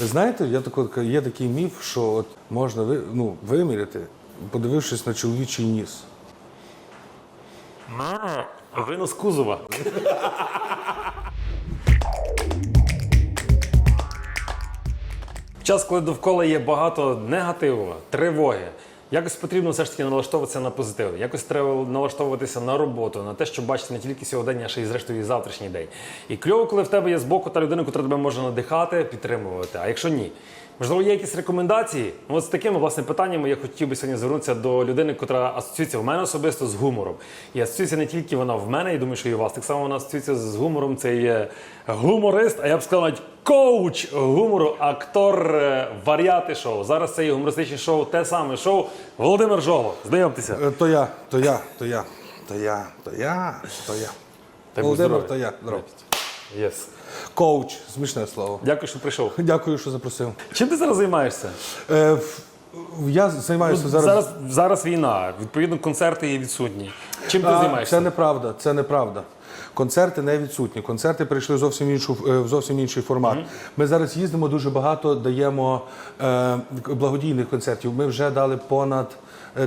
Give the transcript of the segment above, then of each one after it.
Ви знаєте, я тако, є такий міф, що от можна ви, ну, виміряти, подивившись на чоловічий ніс. мене винос кузова. В час, коли довкола є багато негативу, тривоги, якось потрібно все ж таки налаштовуватися на позитив. Якось треба налаштовуватися на роботу, на те, що бачити не тільки сьогодення, а ще й зрештою і завтрашній день. І кльово, коли в тебе є збоку та людина, яка тебе може надихати, підтримувати. А якщо ні, можливо, є якісь рекомендації? Ну, от з такими власне питаннями я хотів би сьогодні звернутися до людини, яка асоціюється в мене особисто з гумором. І асоціюється не тільки вона в мене, і думаю, що і у вас. Так само вона асоціюється з гумором. Це є гуморист, а я б сказав навіть коуч гумору, актор е, варіати шоу. Зараз це є гумористичне шоу, те саме шоу. Володимир Жогло. Знайомтеся. Е, То я, то я, то я, то я, то я, то я. Володимир, здоров'я. то я. Здорово. Коуч, смішне слово. Дякую, що прийшов. Дякую, що запросив. Чим ти зараз займаєшся? Е, я займаюся зараз. зараз, зараз війна. Відповідно, концерти є відсутні. Чим ти А, займаєшся? Це неправда, це неправда. Концерти не відсутні. Концерти прийшли зовсім іншу е, в зовсім інший формат. Ми зараз їздимо дуже багато, даємо е, благодійних концертів. Ми вже дали понад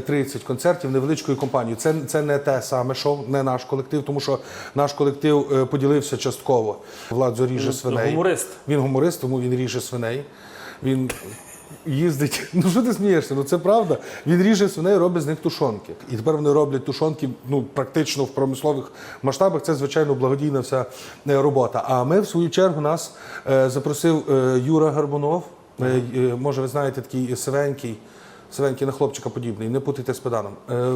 30 концертів невеличкою компанією. Це, це не те саме шоу, не наш колектив, тому що наш колектив е, поділився частково. Владзо ріже свиней. гуморист. Він гуморист, тому він ріже свиней. Він їздить. Ну що ти смієшся? Ну це правда. Він ріже свиней, робить з них тушонки. І тепер вони роблять тушонки ну, практично в промислових масштабах. Це, звичайно, благодійна вся е, робота. А ми, в свою чергу, нас е, запросив Юра Гарбунов. Може, ви знаєте, такий сивенький, сивенький на хлопчика подібний. Не путайте з педаном. Е,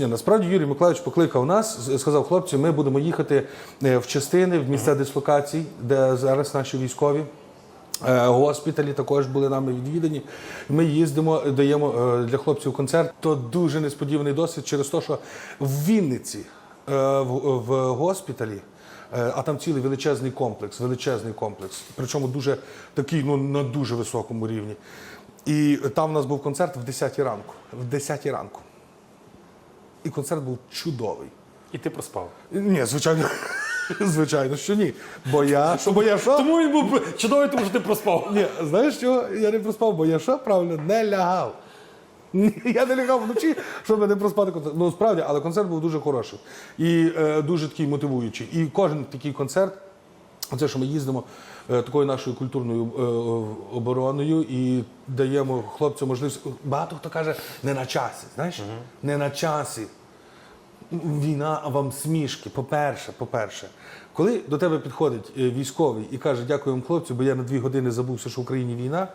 ні, насправді Юрій Миколаївич покликав нас, сказав, хлопці, ми будемо їхати е, в частини, в місця дислокацій, де зараз наші військові. Е, Госпіталі також були нами відвідані. Ми їздимо, даємо для хлопців концерт. То дуже несподіваний досвід через те, що в Вінниці в, госпіталі. А там цілий величезний комплекс, величезний комплекс, причому дуже такий, ну на дуже високому рівні. І там у нас був концерт в 10 ранку. В 10 ранку. І концерт був чудовий. І ти проспав. Ні, звичайно, звичайно, що ні. Бо я, що бо я що? Тому він був чудовий, тому що ти проспав. Ні, знаєш що? Я не проспав, бо я що правильно не лягав. Я не лягав вночі, щоб не проспати концерт. Ну справді, але концерт був дуже хороший і е, дуже такий мотивуючий. І кожен такий концерт, це що ми їздимо такою нашою культурною е, обороною і даємо хлопцям можливість. Багато хто каже, не на часі. Знаєш, не на часі. Війна, вам смішки. По-перше, по-перше, коли до тебе підходить е, військовий і каже, дякую вам, хлопцю, бо я на дві години забувся, що в Україні війна,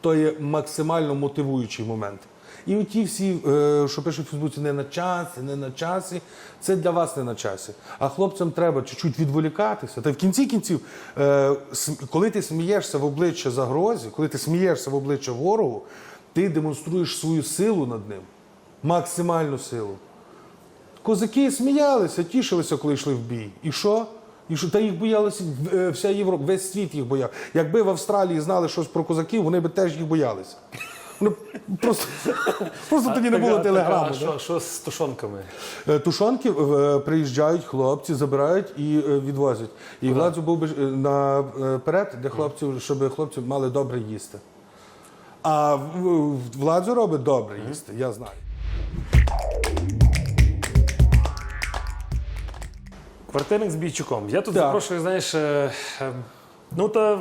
то є максимально мотивуючий момент. І оті всі, е, що пишуть в Фейсбуці, не на часі, не на часі, це для вас не на часі. А хлопцям треба чуть-чуть відволікатися. Та в кінці кінців, е, коли ти смієшся в обличчя загрозі, коли ти смієшся в обличчя ворогу, ти демонструєш свою силу над ним, максимальну силу. Козаки сміялися, тішилися, коли йшли в бій. І що? І що? Та їх боялася е, вся Європа, весь світ їх бояв. Якби в Австралії знали щось про козаків, вони б теж їх боялися. Вони просто, просто тоді не було телеграму. А що, що з тушонками? Е, Тушонки е, приїжджають хлопці, забирають і е, відвозять. І Владзо був би наперед, де хлопців, щоб хлопці мали добре їсти. А в- в- робить добре їсти, я знаю. Квартирник з Бійчуком. Я тут Так. запрошую, знаєш, ну та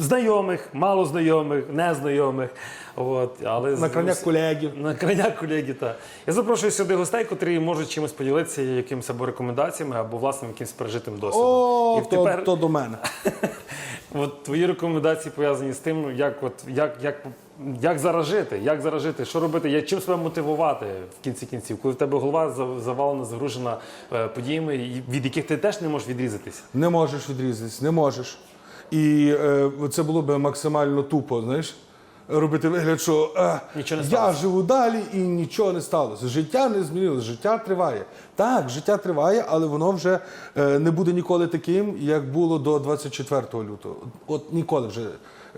знайомих, мало знайомих, незнайомих. От, але На крайняк колегів. На крайняк колеги, так. Я запрошую сюди гостей, котрі можуть чимось поділитися, якимось або рекомендаціями, або власним якимось пережитим досвідом. О, І то, тепер то до мене. от, твої рекомендації пов'язані з тим, як, от, як, як, як зараз жити, як зараз жити, що робити, як, чим себе мотивувати в кінці кінців, коли в тебе голова за- завалена, загружена е, подіями, від яких ти теж не можеш відрізатися. Не можеш відрізатись, не можеш. І е, це було б максимально тупо, знаєш, робити вигляд, що е, Нічого не я живу далі і нічого не сталося. Життя не змінилося, життя триває. Так, життя триває, але воно вже е, не буде ніколи таким, як було до 24 лютого. От ніколи вже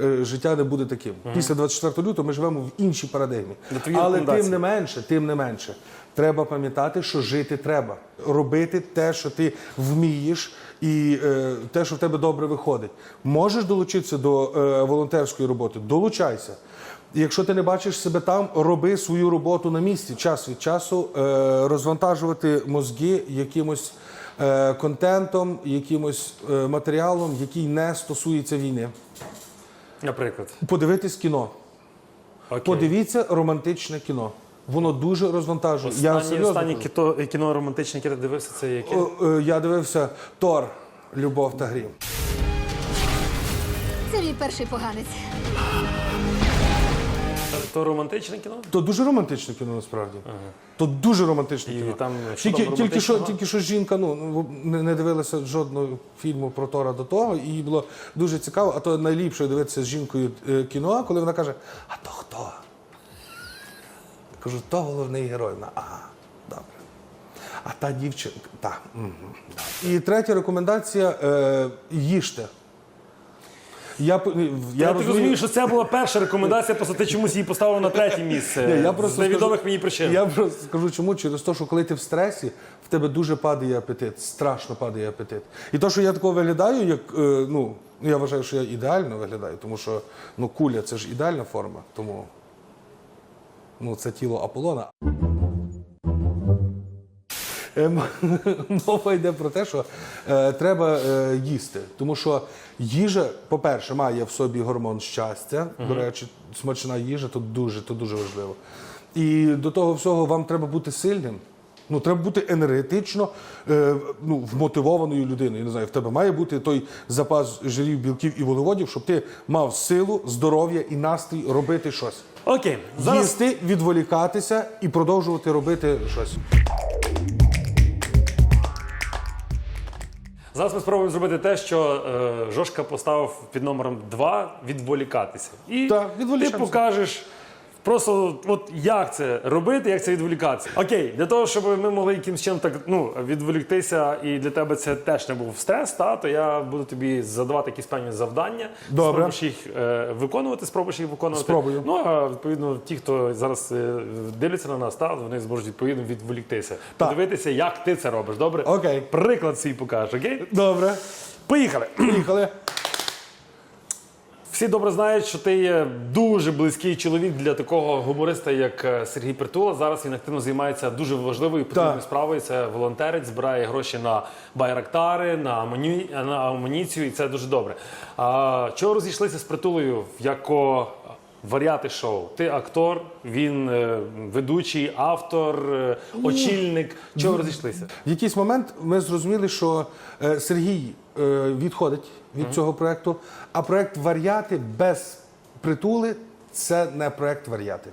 е, життя не буде таким. Після 24 лютого ми живемо в іншій парадигмі. Але тим не менше, тим не менше, треба пам'ятати, що жити треба. Робити те, що ти вмієш, і е, те, що в тебе добре виходить. Можеш долучитися до е, волонтерської роботи, долучайся. Якщо ти не бачиш себе там, роби свою роботу на місці, час від часу е, розвантажувати мозги якимось е, контентом, якимось е, матеріалом, який не стосується війни. Наприклад. Подивитись кіно. Окей. Подивіться романтичне кіно. Воно дуже розвантажує. Я Останнє, серйозно останнє кажу. кіно, кіно романтичне, яке ти дивився, це яке? О, е, Я дивився Тор, Любов та грім. Це мій перший поганець. То романтичне кіно? То дуже романтичне кіно насправді. То дуже романтичне І кіно. там що тільки, там тільки, що, романтичного? тільки що жінка ну, ну, не, не дивилася жодного фільму про Тора до того, і їй було дуже цікаво, а то найліпше дивитися з жінкою е, кіно, коли вона каже: А то хто? Кажу, то головний герой. Вона, ага, добре. А та дівчинка, так. Угу, І третя рекомендація е, їжте. Я, я, так розумію, що це була перша рекомендація, просто ти чомусь її поставив на третє місце. Ні, я з невідомих скажу- мені причин. Я просто скажу чому, через те, що коли ти в стресі, в тебе дуже падає апетит, страшно падає апетит. І то, що я такого виглядаю, як е, ну, я вважаю, що я ідеально виглядаю, тому що ну, куля це ж ідеальна форма, тому ну, це тіло Аполлона. Ем, Мова йде про те, що е, треба е, їсти. Тому що їжа, по-перше, має в собі гормон щастя. До речі, смачна їжа то дуже, то дуже важливо. І до того всього вам треба бути сильним. Ну, треба бути енергетично е, ну, вмотивованою людиною. Я не знаю, в тебе має бути той запас жирів, білків і вуглеводів, щоб ти мав силу, здоров'я і настрій робити щось. Окей, зараз Їсти, відволікатися і продовжувати робити щось. Зараз ми спробуємо зробити те, що е, Жошка поставив під номером 2 відволікатися. І Так, ти покажеш просто, от як це робити, як це відволікатися. Окей, для того, щоб ми могли якимось чином так ну, відволіктися, і для тебе це теж не був стрес, та, то я буду тобі задавати якісь певні завдання. Добре. Спробуєш їх е, виконувати, спробуєш їх виконувати. Спробую. Ну а відповідно, ті, хто зараз е, дивляться на нас, та, вони зможуть відповідно відволіктися. Так. Подивитися, як ти це робиш. Добре? Окей. Приклад свій покажеш, окей? Добре, Поїхали. поїхали. Всі добре знають, що ти є дуже близький чоловік для такого гумориста, як е, Сергій Притула. Зараз він активно займається дуже важливою і потрібною справою. Це волонтерець, збирає гроші на байрактари, на, амуні... на амуніцію, і це дуже добре. А, чого розійшлися з притулою як варіати шоу? Ти актор, він е, ведучий, автор, е, очільник. Чого розійшлися? В якийсь момент ми зрозуміли, що Сергій відходить від цього проекту, а проект Варіати без притули це не проект Варіати.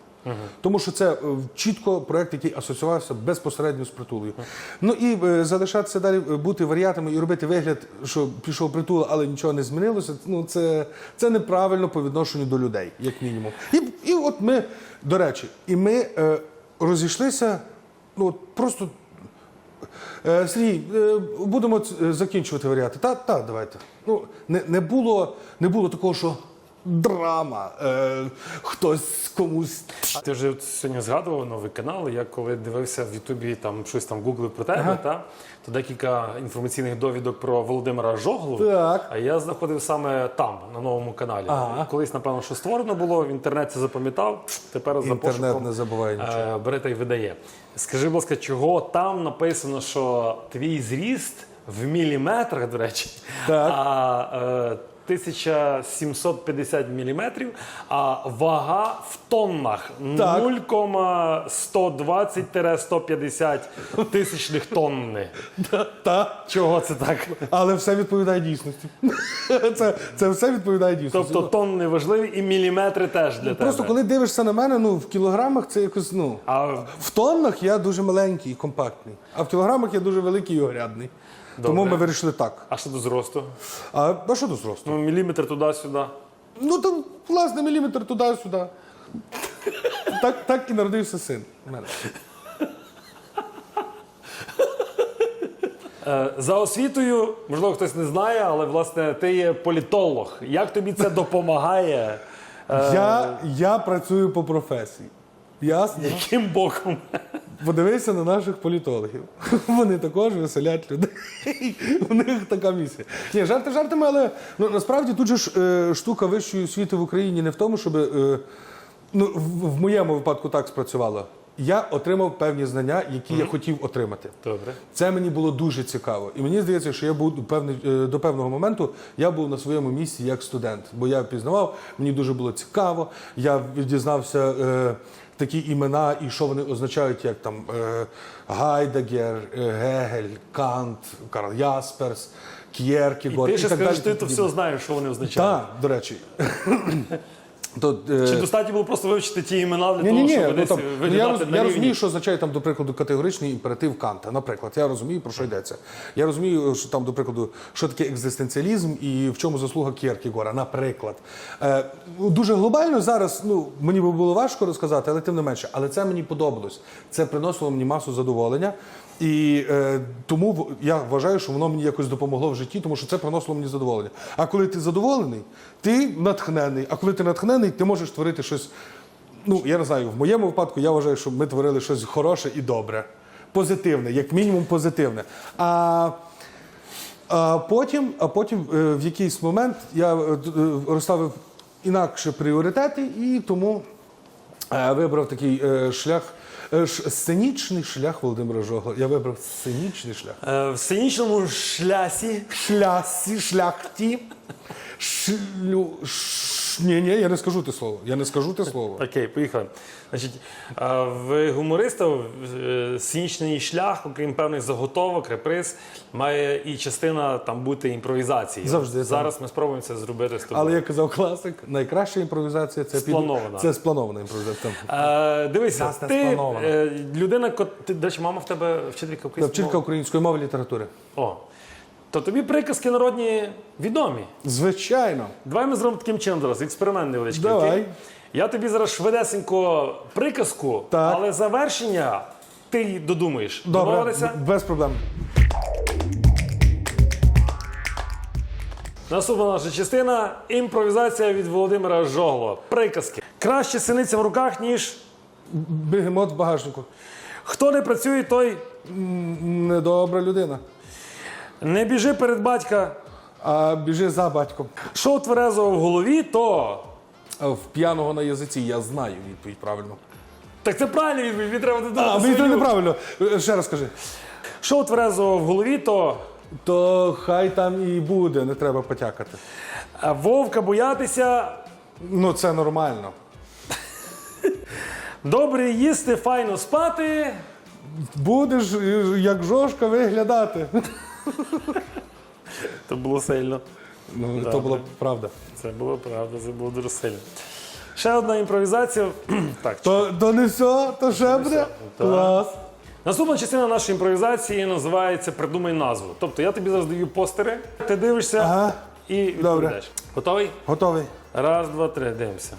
Тому що це е, чітко проект, який асоціювався безпосередньо з притулою. Ну і е, залишатися далі е, бути варіатами і робити вигляд, що пішов притула, але нічого не змінилося. Ну це, це неправильно по відношенню до людей, як мінімум. І, і от ми, до речі, і ми е, розійшлися. Ну от просто Е, Сергій, е, будемо е, закінчувати варіанти. Та, та, давайте. Ну, не, не, було, не було такого, що драма, е, хтось комусь. Ти вже сьогодні згадував новий канал. Я коли дивився в Ютубі там щось там гуглив про тебе, Ага. та то декілька інформаційних довідок про Володимира Жоглу. Так. А я знаходив саме там, на новому каналі. Ага. Колись, напевно, що створено було, в інтернеті запам'ятав. Тепер за Інтернет пошуком, не забуває нічого. е, бере та й видає. Скажи, будь ласка, чого там написано, що твій зріст в міліметрах, до речі, Так. а е, 1750 міліметрів, а вага в тоннах 0,120-150 тисячних тонни. Та, Чого це так? але все відповідає дійсності. Це, це все відповідає дійсності. Тобто тонни важливі і міліметри теж для тебе. Просто коли дивишся на мене, ну в кілограмах це якось ну. А В тоннах я дуже маленький і компактний, а в кілограмах я дуже великий і огрядний. Тому ми вирішили так. А що до зросту? А, а що до зросту? Ну, міліметр туди-сюди. Ну там, власне, міліметр туди-сюди. Так, так і народився син. у мене. Е, За освітою, можливо, хтось не знає, але власне ти є політолог. Як тобі це допомагає? Е, Я, я працюю по професії. Ясно? Яким боком? Подивися на наших політологів. Вони також веселять людей. У них така місія. Ні, жарти жартами, але ну, насправді тут же ж е, штука вищої освіти в Україні не в тому, щоб е, ну, в, в моєму випадку так спрацювало. Я отримав певні знання, які я хотів отримати. Добре. Це мені було дуже цікаво. І мені здається, що я був до, певний, е, до певного моменту я був на своєму місці як студент, бо я пізнавав, мені дуже було цікаво. Я дізнався е, такі імена і що вони означають, як там е, Гайдегер, е, Гегель, Кант, Карл Ясперс, К'єркегор. Ти ще так скажеш, ти то все знаєш, що вони означають. Так, до речі. То, е, Чи достатньо було просто вивчити ті імена для ні, того, ні, ні. щоб Ну, там, ну, я, роз- на я розумію, що означає там, до прикладу, категоричний імператив Канта. Наприклад, я розумію, про що йдеться. Я розумію, що там, до прикладу, що таке екзистенціалізм і в чому заслуга Кєркегора, наприклад. Е, ну, дуже глобально зараз, ну мені би було важко розказати, але тим не менше. Але це мені подобалось. Це приносило мені масу задоволення. І е, тому я вважаю, що воно мені якось допомогло в житті, тому що це приносило мені задоволення. А коли ти задоволений, ти натхнений. А коли ти натхнений, ти можеш творити щось. Ну, я не знаю, в моєму випадку я вважаю, що ми творили щось хороше і добре, позитивне, як мінімум позитивне. А, а потім, а потім е, в якийсь момент я е, е, розставив інакше пріоритети і тому е, вибрав такий е, шлях, сценічний шлях Володимира Жогла. Я вибрав сценічний шлях. Е, В сценічному шлясі Шлясі, шляхті. Шлю. Ш... Ні, ні, я не скажу те слово. Я не скажу те слово. Окей, поїхали. Значить, е, в гумориста е, сценічний шлях, окрім певних заготовок, реприз, має і частина там бути імпровізації. Завжди. Зараз ми спробуємо це зробити з тобою. Але як казав класик, найкраща імпровізація це під- Спланована. Це спланована імпровізація. Е, дивися, ти сплановано. е, людина, ко- ти, до речі, мама в тебе вчителька української Вчителька мови? української мови і літератури. О, то тобі приказки народні відомі. Звичайно. Давай ми зробимо таким чином зараз, експеримент невеличкий. Давай. окей? Я тобі зараз швидесенько приказку, Так. але завершення ти додумаєш. Добре, Домовилися? б- без проблем. Наступна наша частина імпровізація від Володимира Жогло. Приказки. Краще синиця в руках, ніж Бегемот в багажнику. хто не працює, той Недобра людина. Не біжи перед батька. А біжи за батьком. Що тверезого в голові, то. В п'яного на язиці я знаю відповідь правильно. Так це правильно відповідь, відповідь, треба додати. А, мені це свою. неправильно. Е, Ще раз скажи. Що тверезого в голові, то. То хай там і буде, не треба потякати. А Вовка боятися, Ну, це нормально. добре їсти, файно спати. Будеш е, як жошка виглядати. Це було сильно. Ну, то була правда. Це було правда, це було дуже сильно. Ще одна імпровізація. так, То, то не все, то ще буде. Клас. Наступна частина нашої імпровізації називається Придумай назву. Тобто я тобі зараз даю постери, ти дивишся Ага. і відповідаєш. Готовий? Готовий. Раз, два, три, дивимося.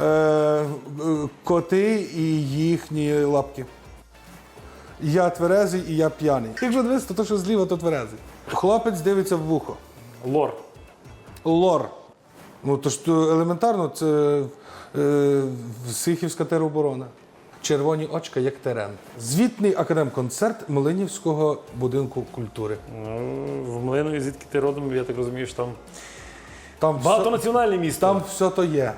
Е, е, коти і їхні лапки. Я тверезий і я п'яний. Якщо дивитися, то, то що зліва, то тверезий. Хлопець дивиться в вухо. Лор. Лор. Ну, то ж то елементарно, це е, Сихівська тероборона. Червоні очка, як терен. Звітний академконцерт Млинівського будинку культури. Ну, в Млинові, звідки ти родом, я так розумію, що там Там багатонаціональне місто. там все то є.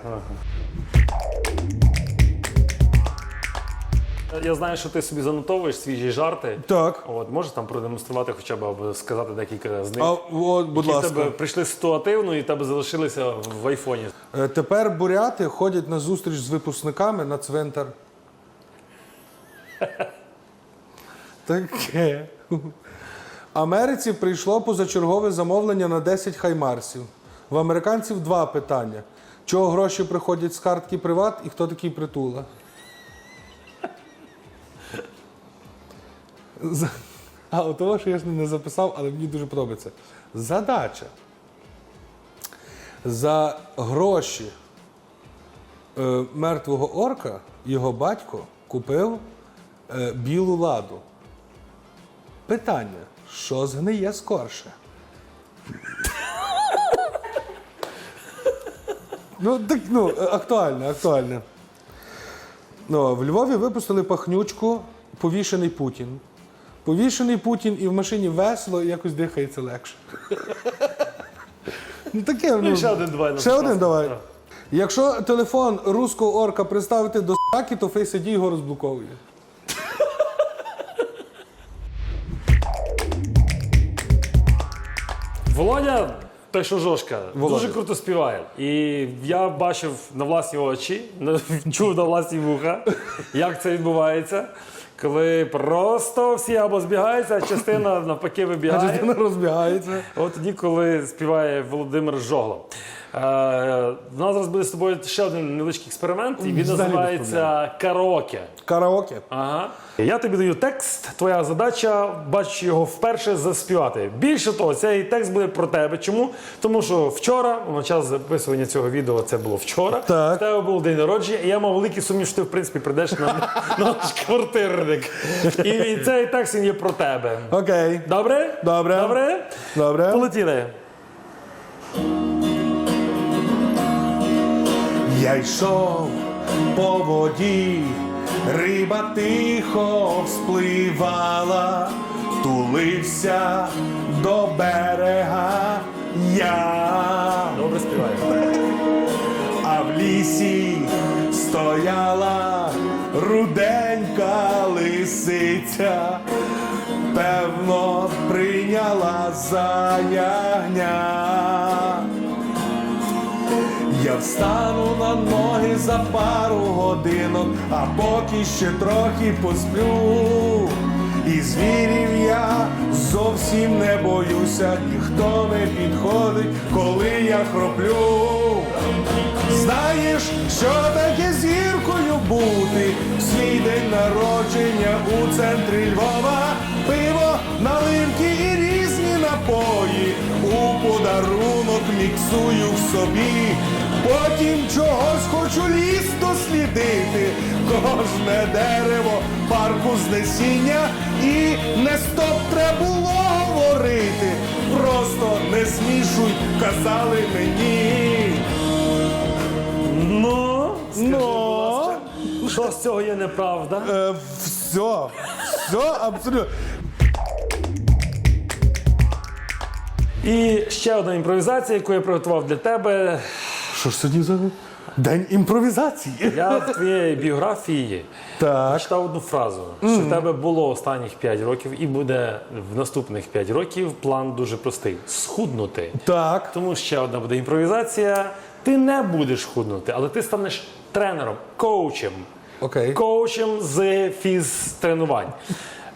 Я знаю, що ти собі занотовуєш свіжі жарти. Так. От, можеш там продемонструвати хоча б або сказати декілька з них. А от, будь які ласка. тебе прийшли ситуативно і тебе залишилися в айфоні. Е, Тепер буряти ходять на зустріч з випускниками на цвинтар. Таке. Америці прийшло позачергове замовлення на 10 хаймарсів. В американців два питання: чого гроші приходять з картки приват і хто такий притула? А от того, що я ж не записав, але мені дуже подобається. Задача. За гроші е, мертвого орка його батько купив е, білу ладу. Питання: що згниє скорше. ну, так, ну, актуально, актуально. Ну, в Львові випустили пахнючку Повішений Путін. Повішений Путін і в машині весело і якось дихається легше. ну таке, ну. ще один давай, ну, Ще один давай. Якщо телефон руського орка приставити до с**ки, то Face ID його розблоковує. Володя, той, що Жошка, Володя. дуже круто співає. І я бачив на власні очі, чув на власні вуха, як це відбувається. Коли просто всі або збігаються, а частина навпаки А частина розбігається. От тоді, коли співає Володимир Жогло. Е, у нас зараз буде з тобою ще один невеличкий експеримент, і він називається караоке. Караоке. Ага. Я тобі даю текст. Твоя задача, бачиш його вперше заспівати. Більше того, цей текст буде про тебе. Чому? Тому що вчора, на час записування цього відео, це було вчора. Так. В тебе був день народження, і я мав великий сумнів, що ти в принципі прийдеш на, на наш квартирник. І, і цей текст він є про тебе. Окей. Добре? Добре. Добре? Добре. Полетіли. Я йшов по воді, риба тихо вспливала, тулився до берега я, Добре а в лісі стояла руденька лисиця, певно, прийняла за ягня. Я встану на ноги за пару годинок, а поки ще трохи посплю. І звірів я зовсім не боюся, ніхто не підходить, коли я хроплю. Знаєш, що таке зіркою бути? В свій день народження у центрі Львова, пиво, наливки і різні напої. У подарунок міксую в собі. Потім чогось хочу ліс дослідити. Кожне дерево парку знесіння і не стоп треба було говорити. Просто не змішуй, казали мені. Ну, скажи, Ну? що з цього є неправда? Е, все, все, абсолютно. І ще одна імпровізація, яку я приготував для тебе. Що ж сьогодні за день імпровізації? Я в твоїй біографії Так. читав одну фразу, що в тебе було останніх 5 років і буде в наступних 5 років план дуже простий схуднути. Так. Тому ще одна буде імпровізація. Ти не будеш худнути, але ти станеш тренером, коучем. Окей. Коучем з фізтренувань.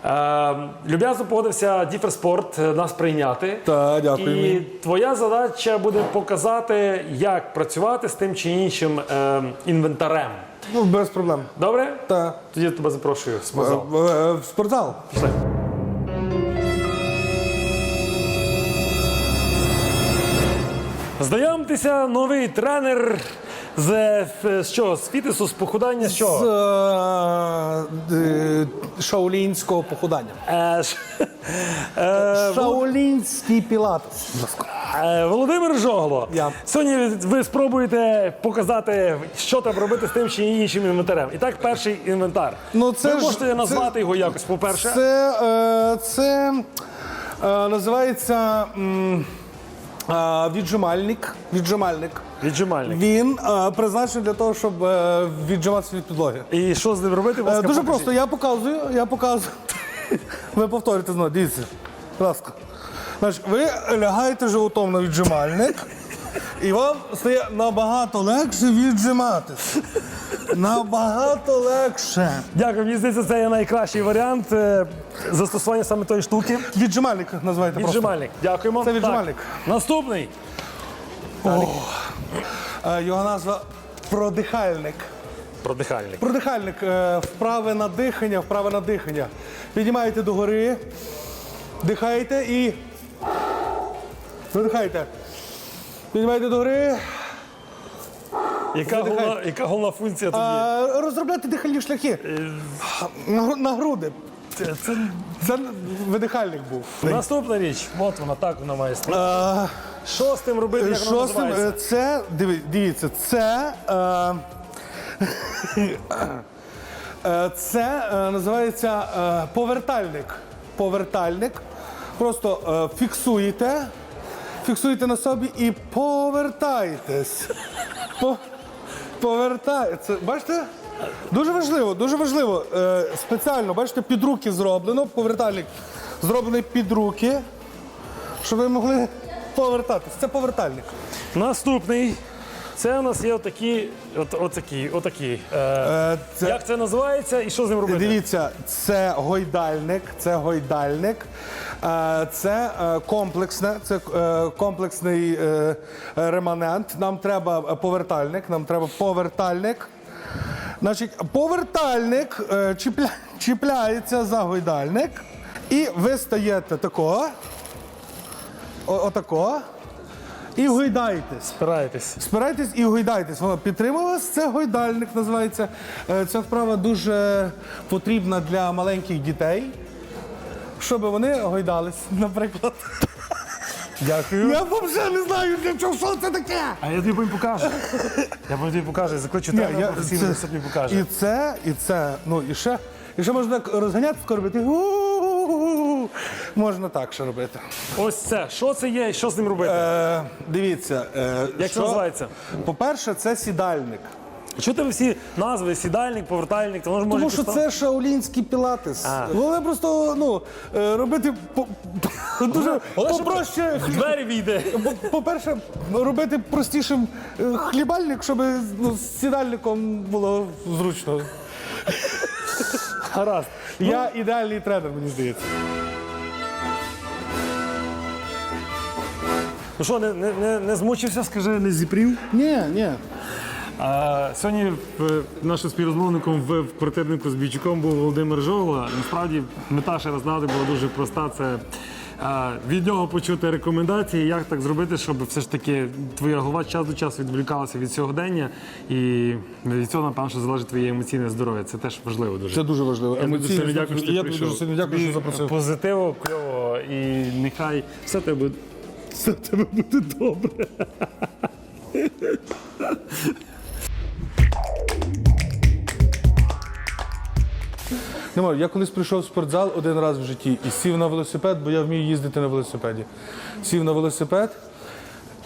Е, люб'язно погодився Діферспорт е, нас прийняти. Та, дякую. І твоя задача буде показати, як працювати з тим чи іншим е, інвентарем. Ну, без проблем. Добре? Та. Тоді я тебе запрошую в спортзал. В, в, в спортзал. Пішли. Знайомтеся, новий тренер з, з чого? З фітнесу, з похудання, з З чого? е, е, шаолінського похудання. Е, ш- е, Шаолінський пілатес. Е, Володимир Жогло. Я. Сьогодні ви спробуєте показати, що треба робити з тим чи іншим інвентарем. І так, перший інвентар. Ну, це ви ж- можете назвати його якось, по-перше. Це, е, це е, називається м, е, віджимальник. Віджимальник. Віджимальник. Він е, призначений для того, щоб е, віджиматися від підлоги. І що з ним робити? будь Е, ласка, Дуже покажіть. просто, я показую, я показую. Ви повторюєте знову, дивіться. Будь ласка. Значить, ви лягаєте животом на віджимальник, і вам стає набагато легше віджиматись. Набагато легше. Дякую, мені здається, це є найкращий варіант е, застосування саме тої штуки. Віджимальник називаєте просто. Віджимальник. Дякуємо. Це віджимальник. Так. Наступний. Е, Його назва продихальник. Продихальник. Продихальник е, вправи на дихання, вправи на дихання. Піднімаєте догори, дихаєте і. Видихаєте. Піднімаєте догори. Яка Видихайте. головна, яка головна функція тоді? А, розробляти дихальні шляхи. На, гру- на груди. Це, це Це видихальник був. наступна річ. От вона так вона має стояти. А, Що з тим робити? Як воно Шостим, е, називається? це диви- дивіться, це. Е, е, це е, називається е, повертальник. Повертальник. Просто е, фіксуєте, фіксуєте на собі і повертаєтесь. По, повертається. Бачите? Дуже важливо, дуже важливо. Е, спеціально, бачите, під руки зроблено. Повертальник зроблений під руки, щоб ви могли повертатись. Це повертальник. Наступний. Це у нас є отакі, от, отакі, отакі. Е, Е, це, Як це називається і що з ним робити? Дивіться, це гойдальник, це гойдальник, це е, комплексне, це е, комплексний е, реманент. Нам треба повертальник, нам треба повертальник. Значить, повертальник чіпля, чіпляється за гойдальник, і ви стаєте такого, о- отакого, і гойдаєтесь. Спираєтесь. Спирайтесь і гойдайтесь. Воно підтримує вас. Це гойдальник називається. Ця вправа дуже потрібна для маленьких дітей, щоб вони гойдались, наприклад. Дякую. Я взагалі не знаю, для чого що це таке. А я тобі потім покажу. Я потім тобі покажу, закличу Ні, тебе я- професійно, це- тобі покаже. І це, і це, ну і ще. І ще можна так розганяти, робити. «У-у-у-у». Можна так ще робити. Ось це. Що це є і що з ним робити? Е, дивіться, е, Як це називається? По-перше, це сідальник. Чого тебе всі назви? Сідальник, повертальник, то може може Тому що якось це шаолінський пілатес. А. Головне просто ну, е, робити по, дуже попроще. в двері війде. По- По-перше, робити простішим е, хлібальник, щоб ну, з сідальником було зручно. Гаразд. Я ідеальний тренер, мені здається. Ну що, не, не, не, не змучився, скажи, не зіпрів? Ні, ні. А, сьогодні е, нашим співрозмовником в, в квартирнику з Бійчуком був Володимир Жогла. Насправді мета ще раз нагадую була дуже проста. Це е, від нього почути рекомендації, як так зробити, щоб все ж таки твоя голова час до часу відволікалася від сьогодення, і від цього, напевно, що залежить твоє емоційне здоров'я. Це теж важливо дуже. Це дуже важливо. Я тобі дуже Емоційно. сильно дякую, що ти Я тобі прийшов. дуже сильно дякую, що запросив. Позитиву, кльового, і нехай все в тебе, все в тебе буде добре. Не можу. Я колись прийшов в спортзал один раз в житті і сів на велосипед, бо я вмію їздити на велосипеді. Сів на велосипед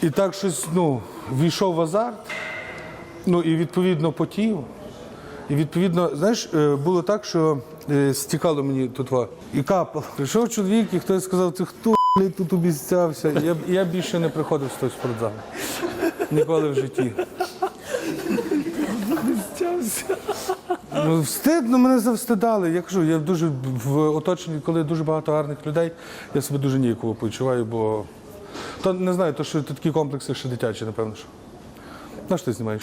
і так щось, ну, війшов в азарт, ну і відповідно потів. І відповідно, знаєш, е, було так, що е, стікало мені тут і капало. Прийшов чоловік, і хтось сказав, ти хто тут обіцявся? Я, я більше не приходив з той спортзал. Ніколи в житті. Ну, Встидно, мене завстидали. Я кажу, я дуже в оточенні, коли дуже багато гарних людей, я себе дуже ніяково почуваю, бо то не знаю, то що то такі комплекси ще дитячі, напевно. що. На що ти знімаєш?